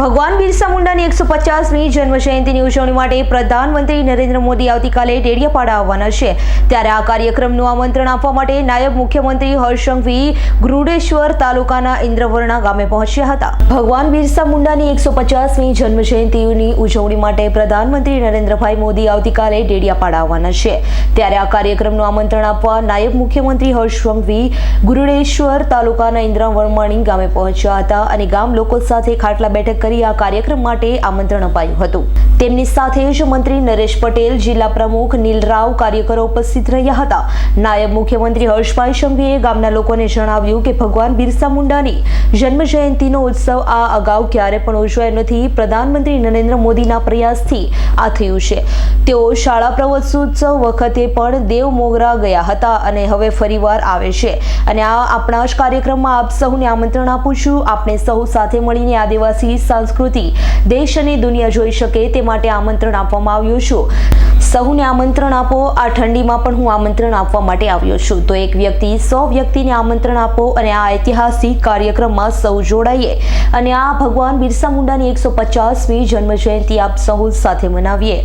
ભગવાન બિરસા મુંડાની એકસો પચાસમી જન્મજયંતિની ઉજવણી માટે પ્રધાનમંત્રી નરેન્દ્ર મોદી આવતીકાલે ડેડિયાપાડા આવવાના છે. ત્યારે આ કાર્યક્રમનું આમંત્રણ આપવા માટે નાયબ મુખ્યમંત્રી હર્ષંઘવી ગૃડેશ્વર તાલુકાના ઇન્દ્રવર્ણા ગામે પહોંચ્યા હતા. ભગવાન બિરસા મુંડાની એકસો પચાસમી જન્મજયંતિની ઉજવણી માટે પ્રધાનમંત્રી નરેન્દ્રભાઈ મોદી આવતીકાલે ડેડિયાપાડા આવવાના છે. ત્યારે આ કાર્યક્રમનું આમંત્રણ આપવા નાયબ મુખ્યમંત્રી હર્ષંઘવી ગુરુડેશ્વર તાલુકાના ઇન્દ્રા ઇન્દ્રવર્માણી ગામે પહોંચ્યા હતા અને ગામ લોકો સાથે ખાટલા બેઠક કરી આ કાર્યક્રમ માટે આમંત્રણ અપાયું હતું. તેમની સાથે જ મંત્રી નરેશ પટેલ, જિલ્લા પ્રમુખ નીલરાવ કાર્યકરો ઉપસ્થિત રહ્યા હતા. નાયબ મુખ્યમંત્રી હર્ષભાઈ સંઘવીએ ગામના લોકોને જણાવ્યું કે ભગવાન બિરસા મુંડાની જન્મ જયંતિનો ઉત્સવ આ અગાઉ ક્યારે પણ ઉજવાયો નથી. પ્રધાનમંત્રી નરેન્દ્ર મોદીના પ્રયાસથી આ થયું છે. તેઓ શાળા પ્રવત્સોત્સવ વખતે પણ દેવ મોગરા ગયા હતા અને હવે ફરીવાર આવે છે. અને આ આપણા જ કાર્યક્રમમાં આપ સૌને આમંત્રણ આપું છું. આપણે સૌ સાથે મળીને આદિવાસી, સંસ્કૃતિ, દેશ અને દુનિયા જોઈ શકે તે માટે આમંત્રણ આપવામાં આવ્યું છું. સૌને આમંત્રણ આપો. આ ઠંડીમાં પણ હું આમંત્રણ આપવા માટે આવ્યો છું. તો એક વ્યક્તિ, સો વ્યક્તિને આમંત્રણ આપો અને આ ઐતિહાસિક કાર્યક્રમમાં સૌ જોડાઈએ. અને આ ભગવાન બિરસા મુંડાની એકસો પચાસમી જન્મ જયંતિ આપ સૌ સાથે મનાવીએ.